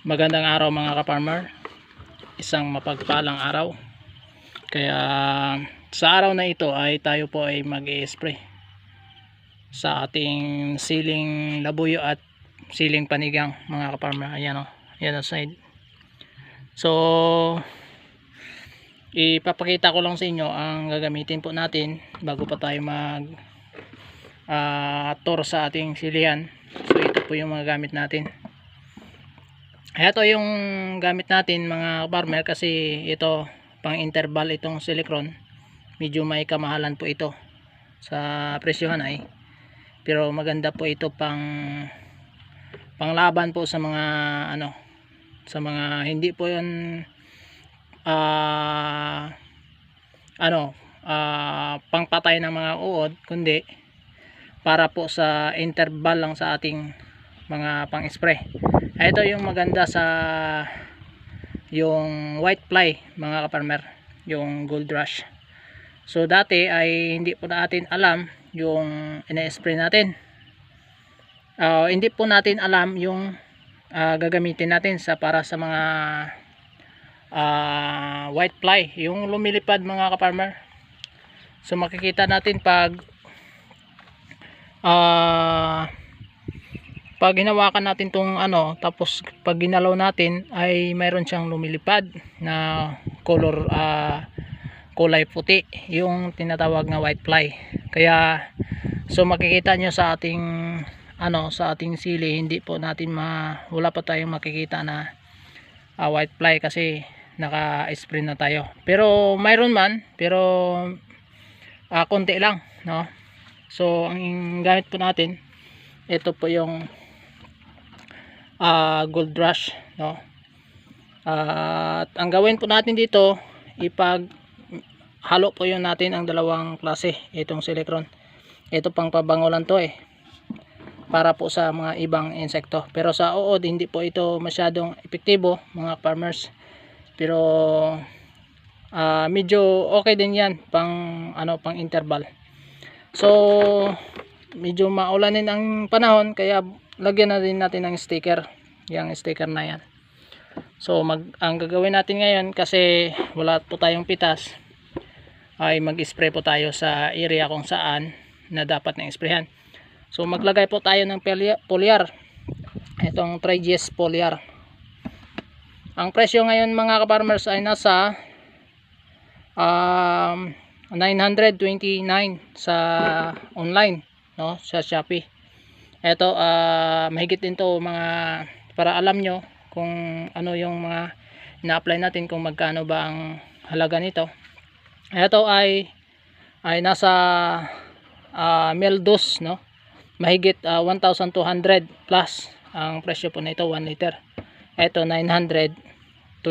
Magandang araw mga ka-farmer. Isang mapagpalang araw. Kaya sa araw na ito ay tayo po ay mag-i-spray sa ating siling labuyo at siling panigang mga ka-farmer. Ayan o. Ayan ang side. So ipapakita ko lang sa inyo ang gagamitin po natin bago pa tayo mag ah, tour sa ating silihan. So ito po yung mga gamit natin. Ito yung gamit natin mga farmer kasi ito pang interval itong silicron. Medyo may kamahalan po ito sa presyohan ay. Pero maganda po ito pang panglaban po sa mga ano sa mga hindi po yun ah ano ah pangpatay ng mga uod kundi para po sa interval lang sa ating mga pang spray ito yung maganda sa yung white fly mga kaparmer yung gold rush. So dati ay hindi po natin alam yung ina-spray natin. Ah, hindi po natin alam yung ah, gagamitin natin sa para sa mga ah, white fly yung lumilipad mga kaparmer so makikita natin pag ah pag hinawakan natin tong ano tapos pag ginalaw natin ay mayroon siyang lumilipad na color ah, kulay puti. Yung tinatawag na white fly. Kaya so makikita nyo sa ating ano sa ating sili hindi po natin ma wala pa tayong makikita na ah, white fly kasi naka spray na tayo. Pero mayroon man pero ah, konti lang no? So ang gamit po natin ito po yung ah, gold rush no? Ah, at ang gawin po natin dito ipag halo po yun natin ang dalawang klase itong silicron ito pang pabangulan to eh para po sa mga ibang insekto. Pero sa uod hindi po ito masyadong epektibo mga farmers. Pero ah, medyo okay din yan pang ano pang interval. So medyo maulanin ang panahon kaya lagyan na din natin ng sticker. Yung sticker na yan. So mag, ang gagawin natin ngayon kasi wala po tayong pitas ay mag-spray po tayo sa area kung saan na dapat na sprayhan. So maglagay po tayo ng poly- polyar. Itong Triges polyar. Ang presyo ngayon mga ka-farmers ay nasa um, 929 sa online no? Sa Shopee ito ah, mahigit din to mga para alam nyo kung ano yung mga na-apply natin kung magkano ba ang halaga nito. Ito ay ay nasa uh, Meldos no? Mahigit ah, 1,200 plus ang presyo po nito 1 liter. Ito 929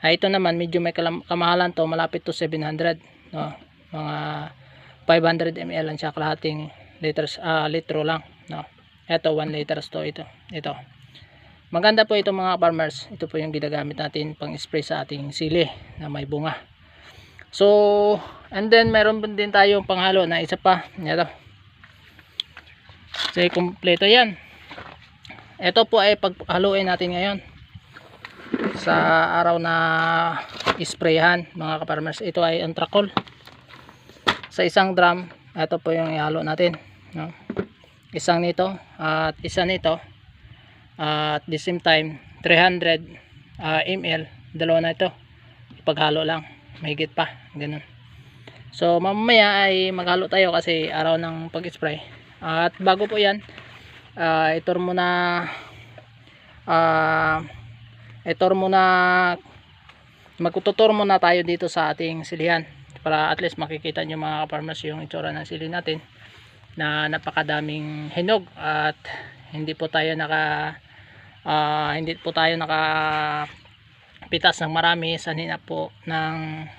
ah, ito naman medyo may kamahalan to malapit to 700 no? Mga 500 ml lang siya kalahating liters ah, litro lang no? Ito 1 liters to ito ito. Maganda po ito mga farmers. Ito po yung ginagamit natin pang spray sa ating sili na may bunga. So and then meron din tayong panghalo na isa pa. Ito so kompleto yan. Ito po ay paghaluin natin ngayon sa araw na isprayhan mga kaparmers ito ay antrakol sa isang drum ito po yung ihalo natin no? isang nito at isa nito at the same time 300 ah, ml dalawa na ito. Paghalo lang mahigit pa ganun. So mamaya ay maghalo tayo kasi araw ng pag spray at bago po yan uh, itor muna ah itor muna magtutur muna tayo dito sa ating silihan para at least makikita nyo mga farmers yung itsura ng sili natin na napakadaming hinog at hindi po tayo naka ah, hindi po tayo naka pitas ng marami sanina po ng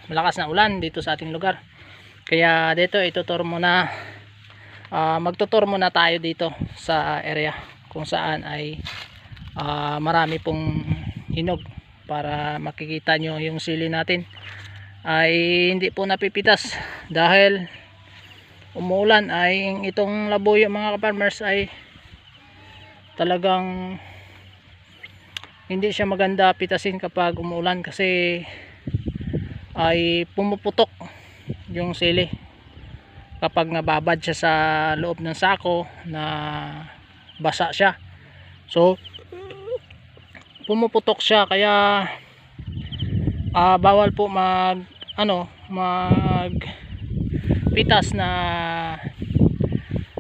malakas na ulan dito sa ating lugar. Kaya dito itutur muna ah, magtutur muna tayo dito sa area kung saan ay ah, marami pong hinog para makikita nyo yung sili natin. Ay hindi po napipitas dahil umuulan ay itong labuyo mga farmers ay talagang hindi siya maganda pitasin kapag umuulan kasi ay pumuputok yung sili. Kapag nababad siya sa loob ng sako na basa siya. So pumuputok siya kaya ah, bawal po mag ano mag pitas na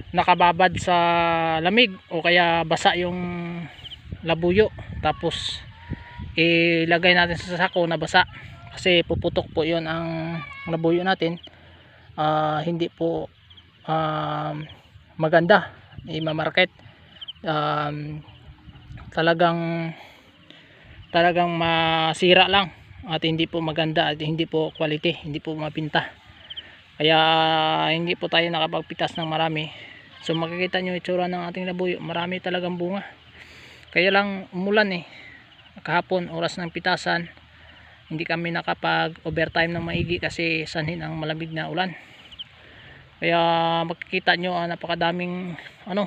nakababad sa lamig o kaya basa yung labuyo. Tapos ilagay natin sa sako na basa. Kasi puputok po yon ang labuyo natin. Ah, hindi po um, maganda. I-market um, talagang talagang masira lang at hindi po maganda at hindi po quality hindi po mapinta kaya hindi po tayo nakapagpitas ng marami. So makikita nyo itsura ng ating labuyo. Marami talagang bunga. Kaya lang umulan eh. Kahapon oras ng pitasan. Hindi kami nakapag overtime ng maigi kasi sanhin ang malamig na ulan. Kaya makikita nyo ah, napakadaming ano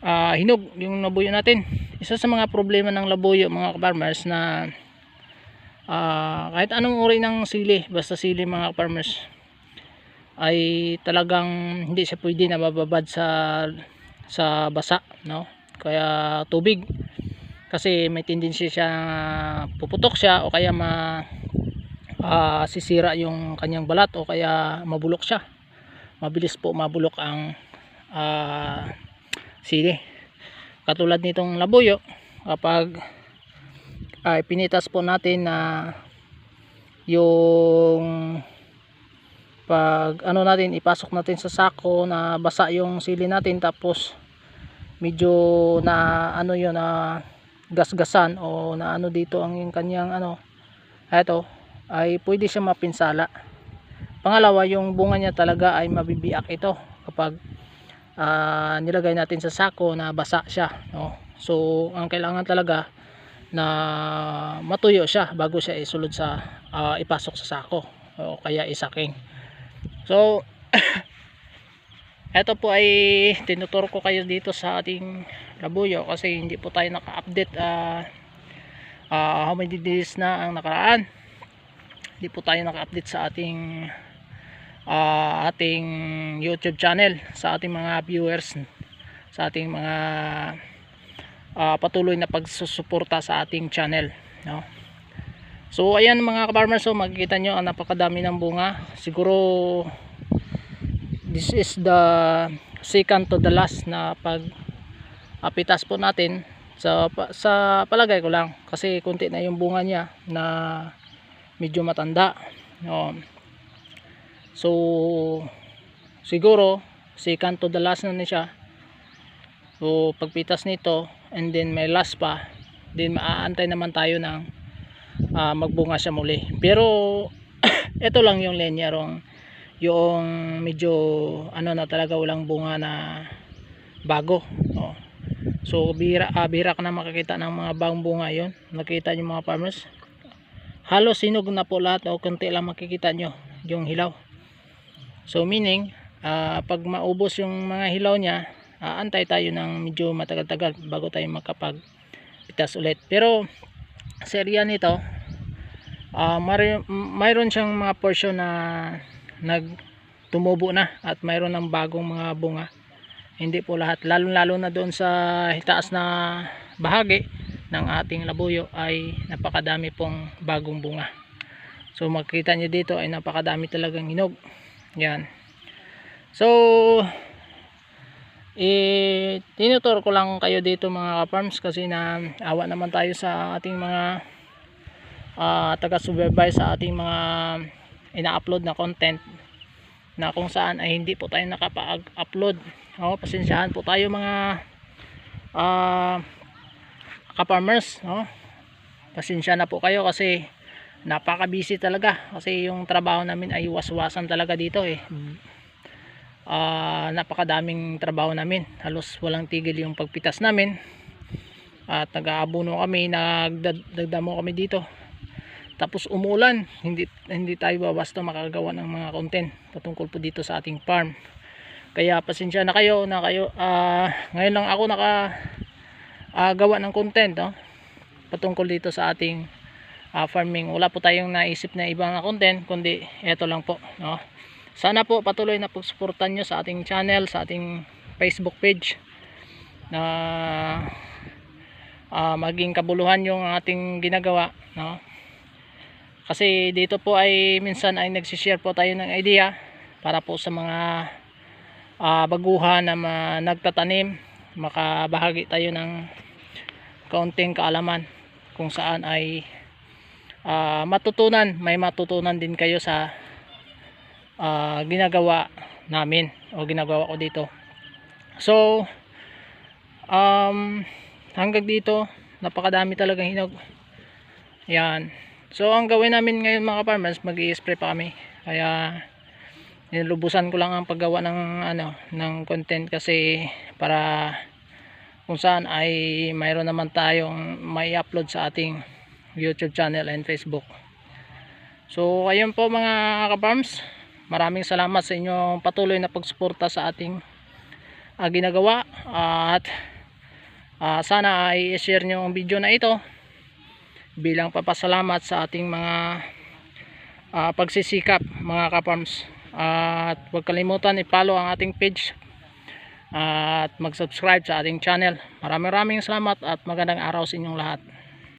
ah, hinog yung labuyo natin. Isa sa mga problema ng labuyo mga farmers na ah, kahit anong uri ng sili basta sili mga farmers ay talagang hindi siya pwede nabababad sa sa basa no? Kaya tubig kasi may tendency siya puputok siya o kaya ma ah, sisira yung kanyang balat o kaya mabulok siya. Mabilis po mabulok ang ah, sili. Katulad nitong labuyo kapag ay pinitas po natin na yung pag ano natin ipasok natin sa sako na basa yung sili natin tapos medyo na ano yun na gasgasan o na ano dito ang yung kanyang ano eto ay pwede siya mapinsala pangalawa yung bunga niya talaga ay mabibiak ito kapag ah, nilagay natin sa sako na basa siya no? so ang kailangan talaga na matuyo siya bago siya isulod sa ah, ipasok sa sako o kaya isaking. So eto po ay tinuturo ko kayo dito sa ating labuyo kasi hindi po tayo naka-update ah ah, how many days na ang nakaraan. Hindi po tayo naka-update sa ating ah, ating YouTube channel sa ating mga viewers sa ating mga ah, patuloy na pagsusuporta sa ating channel no? so ayan mga farmers so makikita nyo ang napakadami ng bunga siguro this is the second to the last na pag apitas po natin sa, sa palagay ko lang kasi kunti na yung bunga niya na medyo matanda no. so siguro second to the last na siya so pagpitas nito and then may last pa then maaantay naman tayo ng ah, magbunga siya muli. Pero ito lang yung lenyarong yung medyo ano na talaga walang bunga na bago no. so bira, ah, bira ka na makakita ng mga bagong bunga yon nakita nyo mga farmers? Halos sinog na po lahat o konti lang makikita nyo yung hilaw. So meaning ah, pag maubos yung mga hilaw nya aantay tayo ng medyo matagal-tagal bago tayo makapag pitas ulit. Pero sa area nito ah mari- m- mayroon siyang mga portion na nag tumubo na at mayroon ng bagong mga bunga. Hindi po lahat lalo lalo na doon sa itaas na bahagi ng ating labuyo ay napakadami pong bagong bunga. So makikita nyo dito ay napakadami talagang hinog. Yan. So eh tinutur ko lang kayo dito mga farms kasi na awa naman tayo sa ating mga ah, taga-supervise sa ating mga ina-upload na content na kung saan ay hindi po tayo nakapag-upload. O, pasensyahan po tayo mga ah ka-farmers, no? Pasensya na po kayo kasi napaka-busy talaga kasi yung trabaho namin ay waswasan talaga dito eh. Ah, napakadaming trabaho namin. Halos walang tigil yung pagpitas namin. At nag-aabono kami, nagdadamo kami dito tapos umulan hindi hindi tayo basta makagawa ng mga content patungkol po dito sa ating farm kaya pasensya na kayo na kayo ah, ngayon lang ako naka ah, gawa ng content no? patungkol dito sa ating ah, farming. Wala po tayong naisip na ibang content kundi ito lang po. No? Sana po patuloy na pagsuportan nyo sa ating channel, sa ating Facebook page na ah, maging kabuluhan yung ating ginagawa. No? Kasi dito po ay minsan ay nagsishare po tayo ng idea para po sa mga ah, baguhan na ma- nagtatanim makabahagi tayo ng kaunting kaalaman kung saan ay ah, matutunan may matutunan din kayo sa ah, ginagawa namin o ginagawa ko dito. So um, hanggang dito napakadami talagang hinog. Yan. So ang gawin namin ngayon mga farmers mag spray pa kami. Kaya nilubusan ko lang ang paggawa ng ano ng content kasi para kung saan ay mayroon naman tayong may upload sa ating YouTube channel and Facebook. So ayun po mga kaparms maraming salamat sa inyong patuloy na pagsuporta sa ating ah, ginagawa at ah, sana ay share nyo ang video na ito bilang papasalamat sa ating mga ah, pagsisikap mga kaparms at huwag kalimutan i-follow ang ating page at mag-subscribe sa ating channel. Maraming maraming salamat at magandang araw sa inyong lahat.